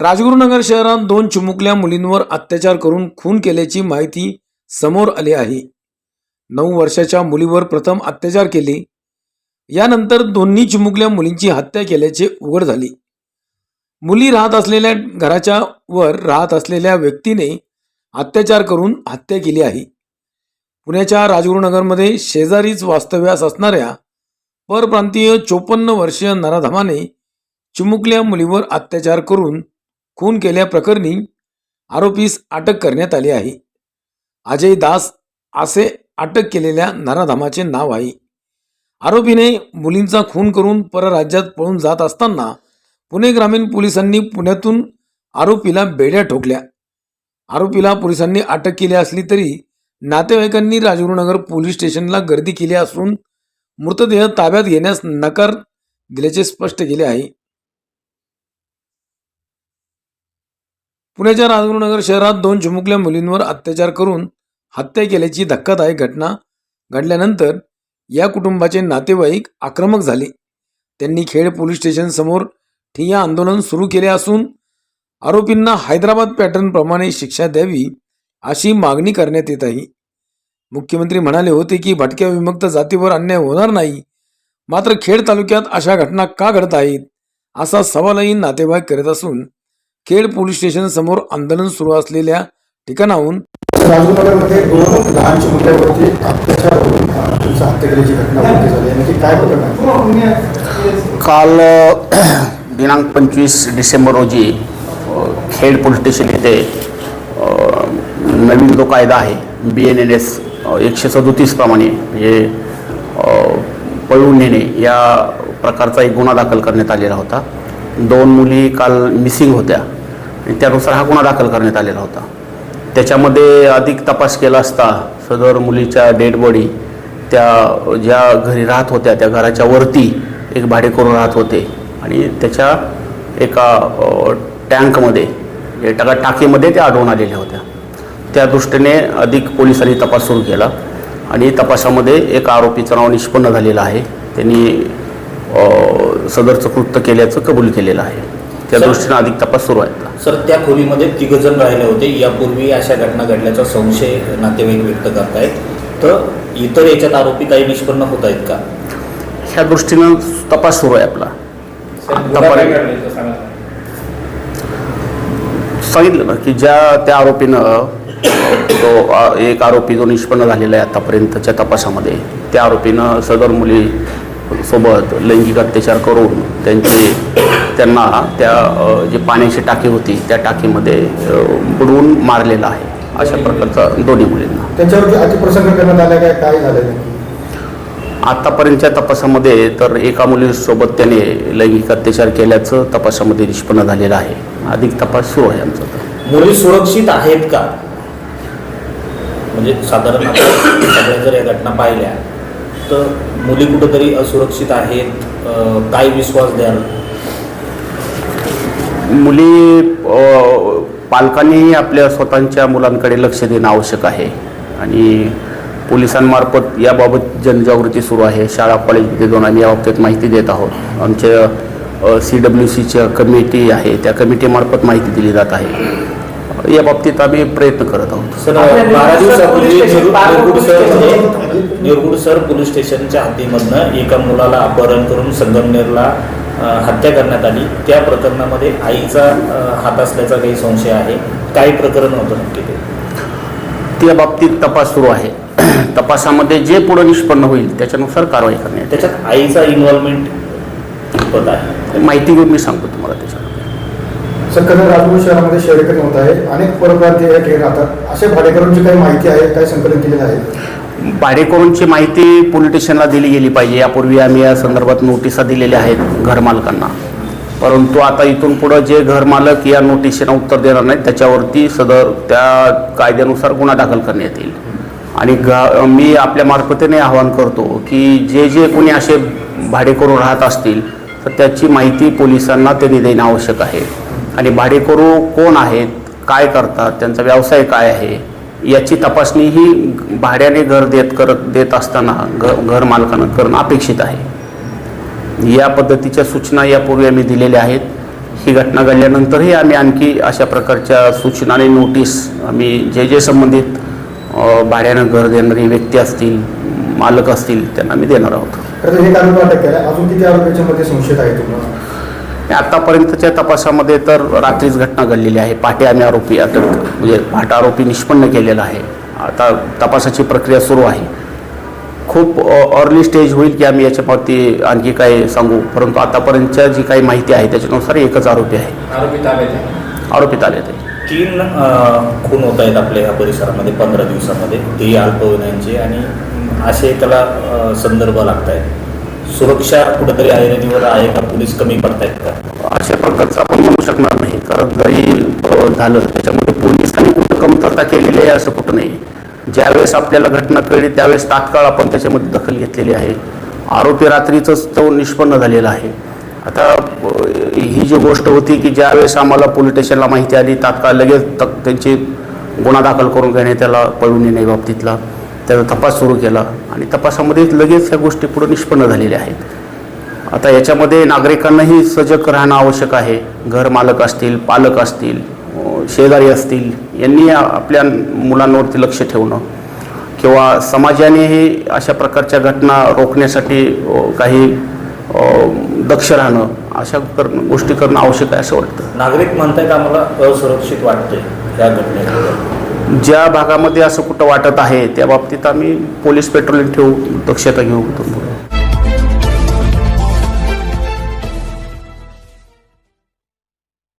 राजगुरुनगर शहरात दोन चिमुकल्या मुलींवर अत्याचार करून खून केल्याची माहिती समोर आली आहे. नऊ वर्षाच्या मुलीवर प्रथम अत्याचार केले. यानंतर दोन्ही चिमुकल्या मुलींची हत्या केल्याचे उघड झाले. मुली राहत असलेल्या घराच्या वर राहत असलेल्या व्यक्तीने अत्याचार करून हत्या केली आहे. पुण्याच्या राजगुरुनगरमध्ये शेजारीच वास्तव्यास असणाऱ्या परप्रांतीय चोपन्न वर्षीय नराधमाने चिमुकल्या मुलीवर अत्याचार करून खून केल्याप्रकरणी आरोपीस अटक करण्यात आली आहे. अजय दास असे अटक केलेल्या नराधामाचे नाव आहे. आरोपीने मुलींचा खून करून परराज्यात पळून जात असताना पुणे ग्रामीण पोलिसांनी पुण्यातून आरोपीला बेड्या ठोकल्या. आरोपीला पोलिसांनी अटक केली असली तरी नातेवाईकांनी राजगुरुनगर पोलीस स्टेशनला गर्दी केली असून मृतदेह ताब्यात घेण्यास नकार दिल्याचे स्पष्ट केले आहे. पुण्याच्या राजगुरुनगर शहरात दोन चिमुकल्या मुलींवर अत्याचार करून हत्या केल्याची धक्कादायक घटना घडल्यानंतर या कुटुंबाचे नातेवाईक आक्रमक झाले. त्यांनी खेड पोलीस स्टेशन समोर ठिय्या आंदोलन सुरू केले असून आरोपींना हैदराबाद पॅटर्नप्रमाणे शिक्षा द्यावी अशी मागणी करण्यात येत आहे. मुख्यमंत्री म्हणाले होते की भटक्या विमुक्त जातीवर अन्याय होणार नाही मात्र खेड तालुक्यात अशा घटना का घडत आहेत असा सवालही नातेवाईक करत असून खेड पोलीस स्टेशन समोर आंदोलन सुरू असलेल्या ठिकाणाहून राजगुरुनगरमध्ये दोन लहान अत्याचार होऊन त्यांचा हत्या केल्याची घटना झाली काय प्रकरण आहे? काल दिनांक पंचवीस डिसेंबर रोजी खेड पोलीस स्टेशन येथे नवीन जो कायदा आहे बी एन एन एस एकशे सदोतीस प्रमाणे म्हणजे पळवून नेणे या प्रकारचा एक गुन्हा दाखल करण्यात आलेला होता. दोन मुली काल मिसिंग होत्या. त्यानुसार हा गुन्हा दाखल करण्यात आलेला होता. त्याच्यामध्ये अधिक तपास केला असता सदर मुलीच्या डेड बॉडी त्या ज्या घरी राहत होत्या त्या घराच्या वरती एक भाडेकरू राहत होते. आणि त्याच्या एका टँकमध्ये म्हणजे टाका टाकीमध्ये त्या आढळून आलेल्या होत्या. त्या दृष्टीने अधिक पोलिसांनी तपास सुरू केला. आणि तपासामध्ये एक आरोपीचं नाव निष्पन्न झालेलं आहे. त्यांनी सदरचं कृत्य केल्याचं कबूल केलेलं आहे. त्या दृष्टीने अधिक तपास सुरू आहे सर त्या खोलीमध्ये तिघ जण राहिले होते. यापूर्वी अशा घटना घडल्याचा संशय नातेवाईक व्यक्त करतायत. तर इतर याच्यात आरोपी काही निष्पन्न होत आहेत का? ह्या दृष्टीनं तपास सुरू आहे आपला. सांगितलं ना की ज्या त्या आरोपीनं तो एक आरोपी जो निष्पन्न झालेला आहे आतापर्यंतच्या तपासामध्ये त्या आरोपीनं सदर मुली सोबत लैंगिक अत्याचार करून त्यांचे त्यांना त्या जी पाण्याची टाकी होती त्या टाकीमध्ये बुडवून मारलेला आहे. अशा प्रकारचा दोन्ही मुलींना. त्यांच्यावरती अतिप्रसंग करण्यात आला काय? काय झालं आतापर्यंतच्या तपासामध्ये तर एका मुलीसोबत त्याने लैंगिक अत्याचार केल्याचं तपासामध्ये निष्पन्न झालेलं आहे. अधिक तपास सुरू आहे आमचा. तर. मुली सुरक्षित आहेत का? म्हणजे साधारण सगळ्या जर या घटना पाहिल्या तर मुली कुठंतरी असुरक्षित आहेत काय विश्वास द्याल? मुली पालकांनीही आपल्या स्वतःच्या मुलांकडे लक्ष देणं आवश्यक आहे. आणि पोलिसांमार्फत याबाबत जनजागृती सुरू आहे. शाळा कॉलेजमध्ये जाऊन आम्ही याबाबतीत माहिती देत आहोत. आमच्या सी डब्ल्यू सीच्या कमिटी आहे. त्या कमिटीमार्फत माहिती दिली जात आहे. या बाबतीत आम्ही प्रयत्न करत आहोत. सर बारा दिवसापूर्वी निरगुड सर म्हणजे सर पोलीस स्टेशनच्या हद्दीमधनं एका मुलाला अपहरण करून संगमनेरला हत्या करण्यात आली. त्या प्रकरणामध्ये आईचा हात असल्याचा काही संशय आहे. काय प्रकरण होतं नक्की ते? त्या बाबतीत तपास सुरू आहे. तपासामध्ये जे पुढे निष्पन्न होईल त्याच्यानुसार कारवाई करण्यात त्याच्यात आईचा इन्व्हॉल्वमेंट कितपत आहे. माहिती घेऊन मी सांगतो तुम्हाला त्याच्यावर सर कसं राजगुरू शहरामध्ये शहरीकरण होत आहे. अनेक परप्रांतीय या ठिकाणी राहतात. अशा भाडेकरूंची काही माहिती आहे काय संकलन केलेलं आहे? भाडेकरूंची माहिती पोलीस स्टेशनला दिली गेली पाहिजे. यापूर्वी आम्ही या संदर्भात नोटिसा दिलेल्या आहेत घरमालकांना परंतु आता इथून पुढं जे घरमालक या नोटिशीला उत्तर देणार नाहीत त्याच्यावरती सदर त्या कायद्यानुसार गुन्हा दाखल करण्यात येईल. आणि ग मी आपल्या मार्फतीने आवाहन करतो की जे जे कोणी असे भाडेकरू राहत असतील तर त्याची माहिती पोलिसांना त्यांनी देणं आवश्यक आहे. आणि भाडेकरू कोण आहेत काय करतात त्यांचा व्यवसाय काय आहे याची तपासणी ही भाड्याने घर देत करत देत असताना घ घर मालकानं करणं अपेक्षित आहे. या पद्धतीच्या सूचना यापूर्वी आम्ही दिलेल्या आहेत. ही घटना घडल्यानंतरही आम्ही आणखी अशा प्रकारच्या सूचना आणि नोटीस आम्ही जे जे संबंधित भाड्यानं घर देणारी व्यक्ती असतील मालक असतील त्यांना आम्ही देणार आहोत. हे अटक अजून किती आरोपीच्या मध्ये संशय आहे तुम्हाला? आतापर्यंतच्या तपासामध्ये तर रात्रीच घटना घडलेली आहे. पहाटे आम्ही आरोपी अटक म्हणजे पहाटे आरोपी निष्पन्न केलेला आहे. आता तपासाची प्रक्रिया सुरू आहे. खूप अर्ली स्टेज होईल की आम्ही याच्यावरती आणखी काय सांगू. परंतु आतापर्यंतच्या जी काही माहिती आहे त्याच्यानुसार एकच आरोपी आहे. आरोपी ताब्यात आहे. आरोपीत आले ते तीन खून होत आहेत आपल्या ह्या परिसरामध्ये पंधरा दिवसामध्ये. तेही अल्पवयीनांचे आणि असे त्याला संदर्भ लागत आहेत सुरक्षा कुठेतरी ऐरणीवर आहे का? पोलीस कमी पडतायत का? अशा प्रकारचं आपण म्हणू शकणार नाही. कारण जरी झालं त्याच्यामध्ये पोलिसांनी कुठं कमतरता केलेली आहे असं कुठं नाही. ज्यावेळेस आपल्याला घटना कळली त्यावेळेस तात्काळ आपण त्याच्यामध्ये दखल घेतलेली आहे. आरोपी रात्रीचंच तो निष्पन्न झालेला आहे. आता ही जी गोष्ट होती की ज्यावेळेस आम्हाला पोलीस स्टेशनला माहिती आली तात्काळ लगेच त्यांची गुन्हा दाखल करून घेणे त्याला पळून येणे बाबतीतला. त्याचा तपास सुरू केला आणि तपासामध्ये लगेच ह्या गोष्टी पुढे निष्पन्न झालेल्या आहेत. आता याच्यामध्ये नागरिकांनाही सजग राहणं आवश्यक आहे. घर मालक असतील पालक असतील शेजारी असतील यांनी आपल्या मुलांवरती लक्ष ठेवणं किंवा समाजानेही अशा प्रकारच्या घटना रोखण्यासाठी काही दक्ष राहणं अशा कर गोष्टी करणं आवश्यक आहे असं वाटतं. नागरिक म्हणतायत आम्हाला असुरक्षित वाटते या घटनेबद्दल? ज्या भागामध्ये असं कुठं वाटत आहे त्या बाबतीत आम्ही पोलीस पेट्रोलिंग ठेवू दक्षता घेऊ.